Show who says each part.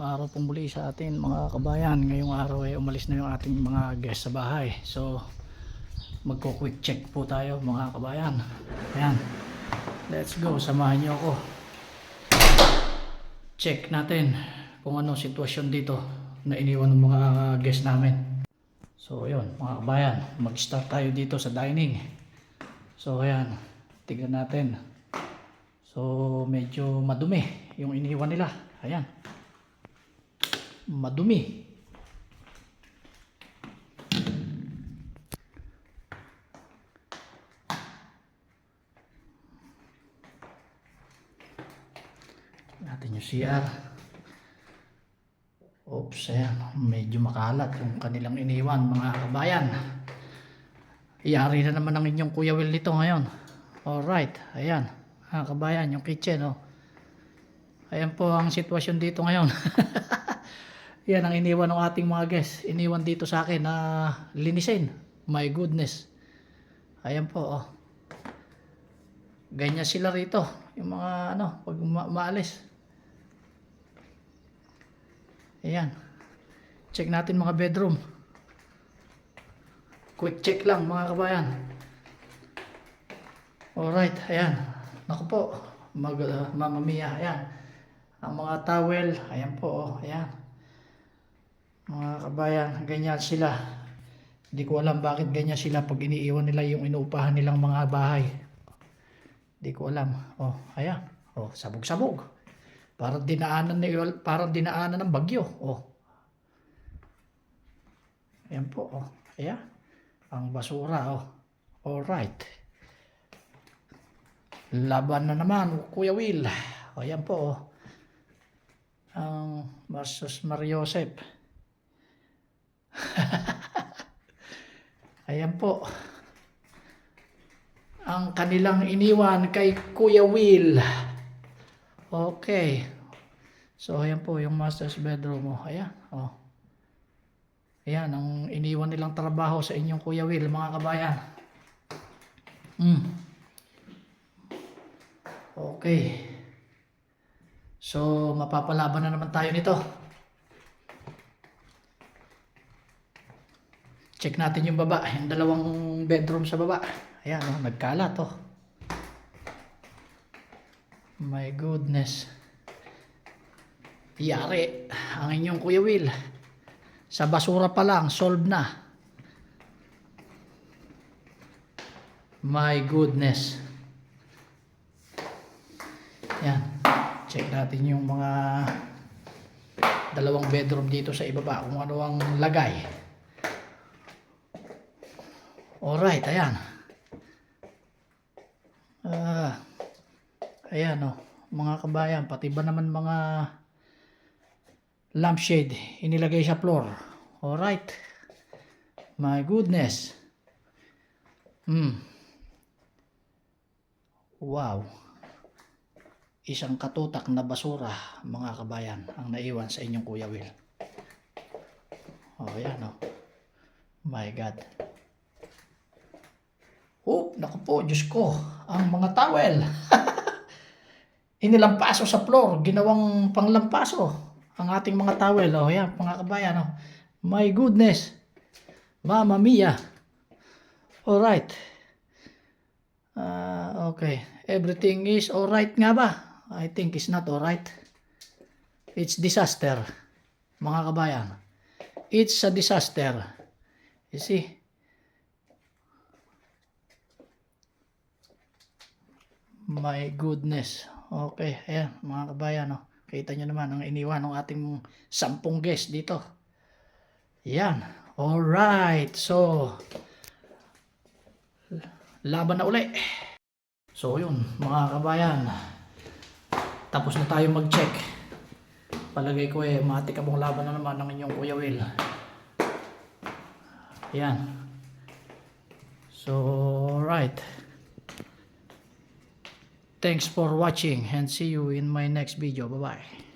Speaker 1: araw pong muli sa atin mga kabayan. Ngayong araw ay umalis na yung ating mga guest sa bahay. So, magko-quick check po tayo mga kabayan. Ayan. Let's go. Samahan niyo ako. Check natin kung ano sitwasyon dito na iniwan ng mga guest namin. So, yun mga kabayan. Mag-start tayo dito sa dining. So, ayan. Tignan natin. So, medyo madumi yung iniwan nila. Ayan. Madumi. Natin yung CR. Oops, ayan. Medyo makalat yung kanilang iniwan, mga kabayan. Iyari na naman ang inyong Kuya Will nito ngayon. Alright, ayan. Mga kabayan, yung kitchen, oh. Ayan po ang sitwasyon dito ngayon. Yan ang iniwan ng ating mga guests. Iniwan dito sa akin na linisin. My goodness. Ayan po, oh. Ganyan sila rito. Yung mga ano, pag ma- maalis. Ayan. Check natin mga bedroom. Quick check lang mga kabayan. Alright, ayan. Naku po, mag, uh, Mama Mia, ayan. Ang mga towel, ayan po, oh, ayan. Mga kabayan, ganyan sila. Hindi ko alam bakit ganyan sila pag iniiwan nila yung inuupahan nilang mga bahay. Hindi ko alam. Oh, ayan. Oh, sabog-sabog. Parang dinaanan ni parang dinaanan ng bagyo. Oh. Ayan po, oh. Ayan. Ang basura, oh. All right. Laban na naman, Kuya Will. O, yan po, oh. Ang Marsos Mariosep. Ayan po. Ang kanilang iniwan kay Kuya Will. Okay. So, ayan po yung master's bedroom. Oh. Ayan. Oh. Ayan, ang iniwan nilang trabaho sa inyong Kuya Will, mga kabayan. Hmm. Okay. So, mapapalaban na naman tayo nito. Check natin yung baba, yung dalawang bedroom sa baba. Ayan, oh, nagkalat oh. My goodness. Yari, ang inyong Kuya Will. Sa basura pa lang, solved na. My goodness. Yan. Check natin yung mga dalawang bedroom dito sa ibaba kung ano ang lagay. Alright, ayan. Ah, ayan oh, mga kabayan, pati ba naman mga lampshade inilagay sa floor. Alright. My goodness. Hmm. Wow. Isang katutak na basura, mga kabayan, ang naiwan sa inyong Kuya Will. Oh, yan oh. My God. Oh, naku po, Diyos ko. Ang mga towel. Inilampaso sa floor, ginawang panglampaso. Ang ating mga towel, oh, yan, mga kabayan, oh. My goodness. Mama mia. Alright. Ah, okay. Everything is alright nga ba? I think it's not alright. It's disaster. Mga kabayan. It's a disaster. You see? My goodness. Okay, ayan mga kabayan. Oh. Kita nyo naman ang iniwan ng ating sampung guest dito. Yan. Alright. So, laban na uli. So, yun mga kabayan. Tapos na tayo mag-check. Palagay ko eh, matikabong laban na naman ng inyong Kuya Will. Yan. So, alright. Thanks for watching and see you in my next video. Bye-bye.